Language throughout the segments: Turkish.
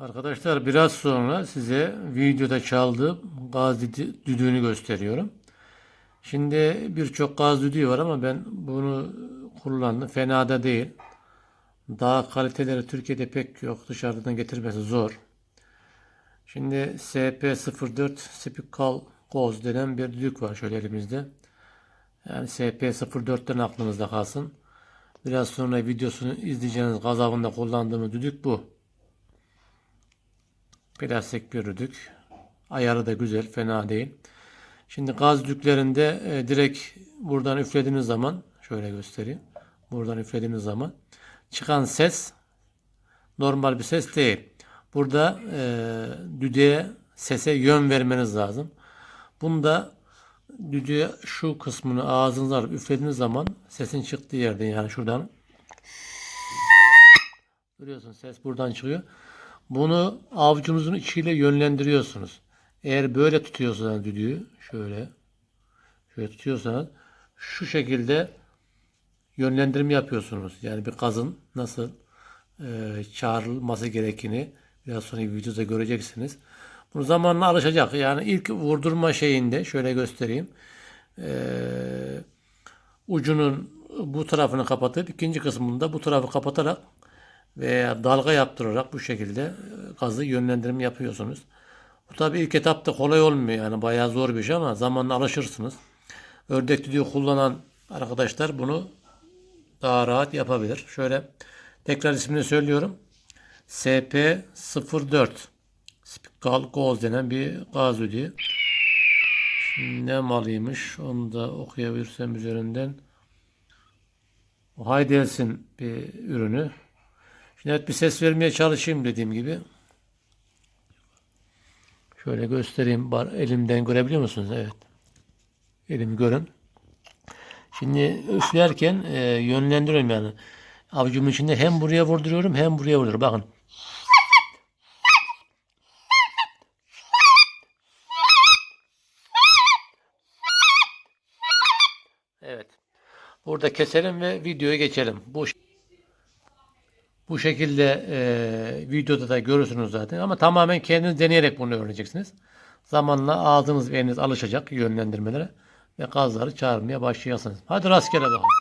Arkadaşlar biraz sonra size videoda çaldığım gaz düdü- düdüğünü gösteriyorum. Şimdi birçok gaz düdüğü var ama ben bunu kullandım. Fena da değil. Daha kaliteleri Türkiye'de pek yok. Dışarıdan getirmesi zor. Şimdi SP04 Spical Goz denen bir düdük var şöyle elimizde. Yani SP04'ten aklınızda kalsın. Biraz sonra videosunu izleyeceğiniz gazavında kullandığımız düdük bu. Plastik bir düdük. Ayarı da güzel, fena değil. Şimdi gaz düdüklerinde e, direkt buradan üflediğiniz zaman şöyle göstereyim. Buradan üflediğiniz zaman çıkan ses normal bir ses değil. Burada e, düdüğe sese yön vermeniz lazım. Bunda düdüğe şu kısmını ağzınıza alıp üflediğiniz zaman sesin çıktığı yerden yani şuradan Görüyorsun ses buradan çıkıyor. Bunu avucunuzun içiyle yönlendiriyorsunuz. Eğer böyle tutuyorsanız düdüğü şöyle şöyle tutuyorsanız şu şekilde yönlendirme yapıyorsunuz. Yani bir gazın nasıl e, çağrılması gerektiğini biraz sonra videoda göreceksiniz. Bunu zamanla alışacak. Yani ilk vurdurma şeyinde şöyle göstereyim. E, ucunun bu tarafını kapatıp ikinci kısmında bu tarafı kapatarak veya dalga yaptırarak bu şekilde e, gazı yönlendirme yapıyorsunuz. Bu tabi ilk etapta kolay olmuyor yani bayağı zor bir şey ama zamanla alışırsınız. Ördek düdüğü kullanan arkadaşlar bunu daha rahat yapabilir. Şöyle tekrar ismini söylüyorum. SP04 Spical Gold denen bir gaz. Şimdi ne malıymış onu da okuyabilirsem üzerinden. Haydelsin bir ürünü. Şimdi evet bir ses vermeye çalışayım dediğim gibi. Şöyle göstereyim. Elimden görebiliyor musunuz? Evet. Elimi görün. Şimdi üflerken e, yönlendiriyorum yani. Avucumun içinde hem buraya vurduruyorum hem buraya vurduruyorum. Bakın. Evet. Burada keselim ve videoya geçelim. Bu bu şekilde e, videoda da görürsünüz zaten ama tamamen kendiniz deneyerek bunu öğreneceksiniz. Zamanla ağzınız ve eliniz alışacak yönlendirmelere ve gazları çağırmaya başlayacaksınız. Hadi rastgele bakalım.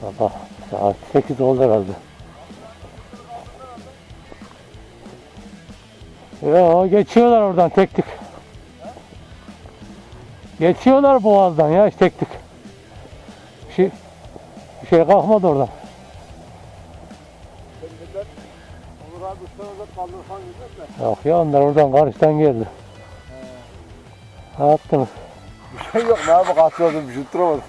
Sabah saat 8 oldu herhalde. Ya geçiyorlar oradan tek tek. Geçiyorlar boğazdan ya tek tek. Bir şey, bir şey kalkmadı oradan. Yok ya onlar oradan karşıdan geldi. Ne yaptınız? Bir şey yok ne abi kaçıyordum bir şey tutturamadım.